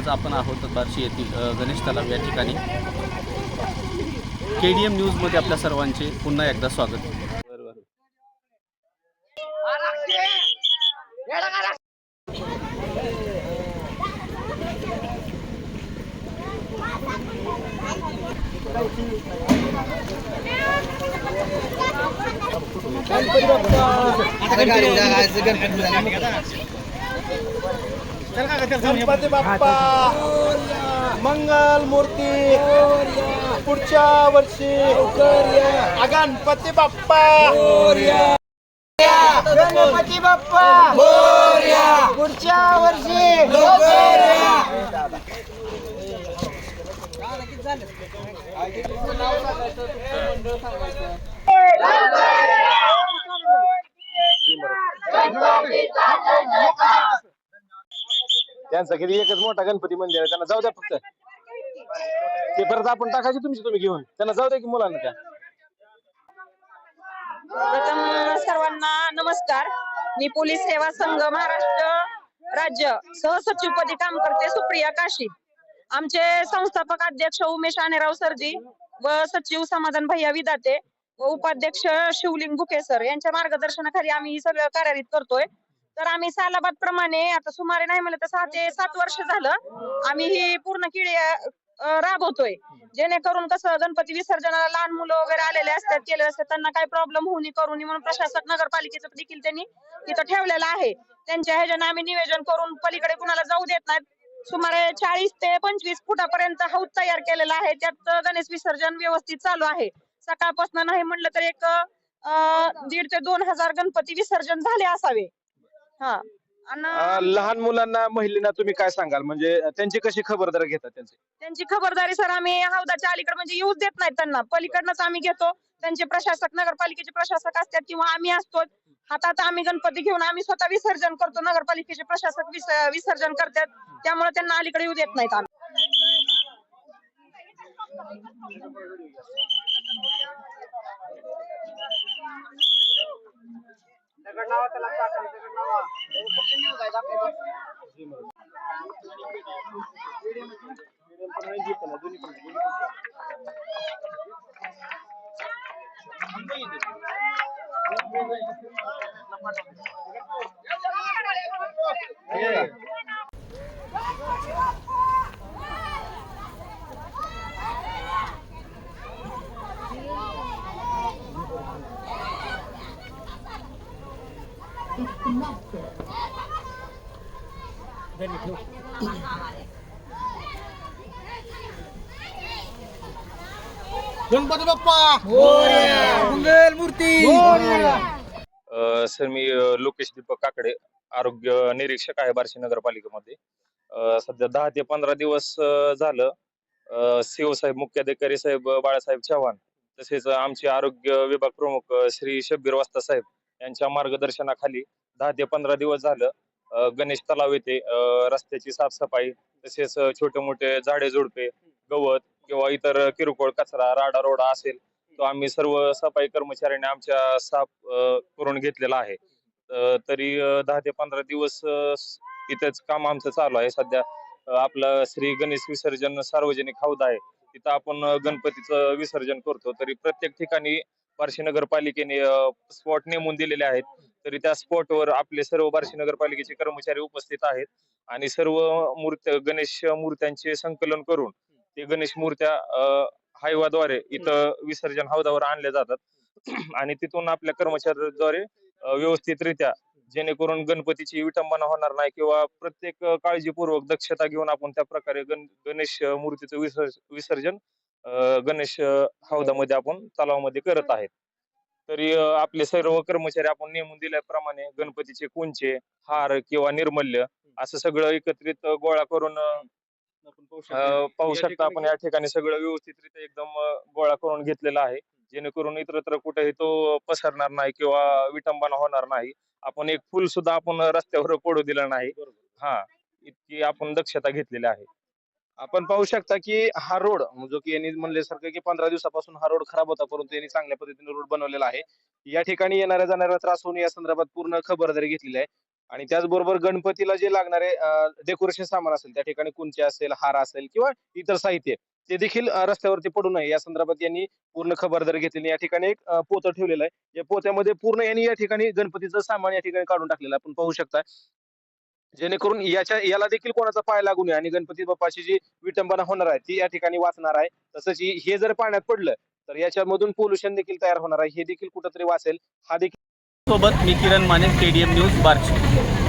आज आपण आहोत बार्शी येथील गणेश तलाव या ठिकाणी. के डी एम न्यूजमध्ये आपल्या सर्वांचे पुन्हा एकदा स्वागत. गणपती बाप्पा मंगल मूर्ती पुढच्या वर्षी गणपती बाप्पा। गणपती बाप्पा पुढच्या वर्षी त्यांचा किती एकच मोठा गणपती मंदिर आहे त्यांना जाऊ द्या फक्त. ते परत आपण टाकायचे तुमची तुम्ही घेऊन. त्यांना जाऊ द्या की मुलांना त्या. प्रथम सर्वांना नमस्कार. मी पोलीस सेवा संघ महाराष्ट्र राज्य सहसचिवपदी काम करते सुप्रिया काशी. आमचे संस्थापक अध्यक्ष उमेश आनेराव सरजी व सचिव समाधान भैया विदाते व उपाध्यक्ष शिवलिंग बुके सर यांच्या मार्गदर्शनाखाली आम्ही ही सगळं कार्यान्वित करतोय. तर आम्ही सालाबाद प्रमाणे आता सुमारे नाही म्हणलं तर सहा ते सात वर्ष झालं आम्ही ही पूर्ण किडी राबवतोय. जेणेकरून कसं गणपती विसर्जनाला लहान मुलं वगैरे आलेले असतात केले असतात त्यांना काही प्रॉब्लेम होऊ नये करू नये म्हणून प्रशासक नगरपालिकेचं देखील त्यांनी तिथं ठेवलेलं आहे. त्यांच्या ह्याच्यानं आम्ही नियोजन करून पलीकडे कुणाला जाऊ देत नाहीत. सुमारे चाळीस ते पंचवीस फुटापर्यंत हौद तयार केलेला आहे. त्यात गणेश विसर्जन व्यवस्थित चालू आहे. सकाळपासून नाही म्हणलं तर एक दीड ते दोन हजार गणपती विसर्जन झाले असावे. हा. अं, आणि लहान मुलांना महिलांना तुम्ही काय सांगाल? म्हणजे त्यांची कशी खबरदारी घेतात त्यांची? त्यांची खबरदारी सर आम्ही हौदाच्या अलीकडे म्हणजे येऊच देत नाहीत त्यांना. पलीकडनंच आम्ही घेतो. त्यांचे प्रशासक नगरपालिकेचे प्रशासक असतात किंवा आम्ही असतो हातात आम्ही गणपती घेऊन आम्ही स्वतः विसर्जन करतो. नगरपालिकेचे प्रशासक विस- विसर्जन करतात. त्यामुळे त्यांना अलीकडे येऊ देत नाहीत आम्ही. Yeah. गणपती बाप्पा मंगल मूर्ती अ, सर मी अ, लोकेश दीपक काकडे आरोग्य निरीक्षक आहे बार्शी नगरपालिकेमध्ये. अ, सध्या दहा ते पंधरा दिवस अ, झालं. अ, सीओ साहेब मुख्याधिकारी साहेब अ, बाळासाहेब चव्हाण तसेच आमचे आरोग्य विभाग प्रमुख अ, श्री शब्बीर वास्ता साहेब यांच्या मार्गदर्शनाखाली दहा ते पंधरा दिवस झालं गणेश तलाव येथे रस्त्याची साफसफाई तसेच छोटे मोठे झाडे झुडपे गवत किंवा इतर किरकोळ कचरा राडा रोडा असेल तो आम्ही सर्व सफाई कर्मचाऱ्यांनी आमच्या साफ करून घेतलेला आहे. तरी दहा ते पंधरा दिवस इथेच काम आमचं चालू आहे. सध्या आपलं श्री गणेश विसर्जन सार्वजनिक हौद आहे. तिथं आपण गणपतीचं विसर्जन करतो. तरी प्रत्येक ठिकाणी बार्शी नगरपालिकेने स्पॉट नेमून दिलेले आहेत. तरी त्या स्पॉटवर आपले सर्व बार्शी नगरपालिकेचे कर्मचारी उपस्थित आहेत. आणि सर्व मूर्त्या गणेश मूर्त्यांचे संकलन करून ते गणेश मूर्त्या हायवाद्वारे इथं विसर्जन हौदावर आणल्या जातात. आणि तिथून आपल्या कर्मचाऱ्याद्वारे व्यवस्थितरित्या जेणेकरून गणपतीची विटंबना होणार नाही किंवा प्रत्येक काळजीपूर्वक दक्षता घेऊन आपण त्या प्रकारे गण गणेश मूर्तीचं विसर्जन गणेश हौदामध्ये आपण तलावामध्ये करत आहेत. तरी आपले सर्व कर्मचारी आपण नेमून दिल्याप्रमाणे गणपतीचे कुंचे हार किंवा निर्मल्य असं सगळं एकत्रित गोळा करून पाहू शकता आपण. या ठिकाणी सगळं व्यवस्थितरित्या एकदम गोळा करून घेतलेला आहे. जेणेकरून इतरत्र कुठेही तो पसरणार नाही किंवा विटंबना होणार नाही. आपण एक फुल सुद्धा आपण रस्त्यावर पडू दिलं नाही. हा इतकी आपण दक्षता घेतलेली आहे. आपण पाहू शकता की हा रोड जो की यांनी म्हणल्यासारखं की पंधरा दिवसापासून हा रोड खराब होता परंतु यांनी चांगल्या पद्धतीने रोड बनवलेला आहे. या ठिकाणी येणाऱ्या जाणाऱ्या त्रास होऊन या संदर्भात पूर्ण खबरदारी घेतलेली आहे आणि त्याचबरोबर गणपतीला जे लागणारे डेकोरेशन सामान असेल त्या ठिकाणी कुंचे असेल हार असेल किंवा इतर साहित्य ते देखील रस्त्यावरती पडू नये. या संदर्भात यांनी पूर्ण खबरदारी घेतलेली या ठिकाणी एक पोतं ठेवलेलं आहे. या पोत्यामध्ये पूर्ण यांनी या ठिकाणी गणपतीचं सामान या ठिकाणी काढून टाकलेलं आपण पाहू शकता जेणेकरून याच्या याला देखील कोणाचा पाय लागू नये. आणि गणपती बाप्पाची जी विटंबना होणार आहे ती या ठिकाणी वाचणार आहे. तसंच ही- हे जर पाण्यात पडलं तर याच्यामधून पोल्युशन देखील तयार होणार आहे. हे देखील कुठंतरी वाचेल. हा देखील सोबत मी किरण माने स्टेडियम न्यूज बार्शी.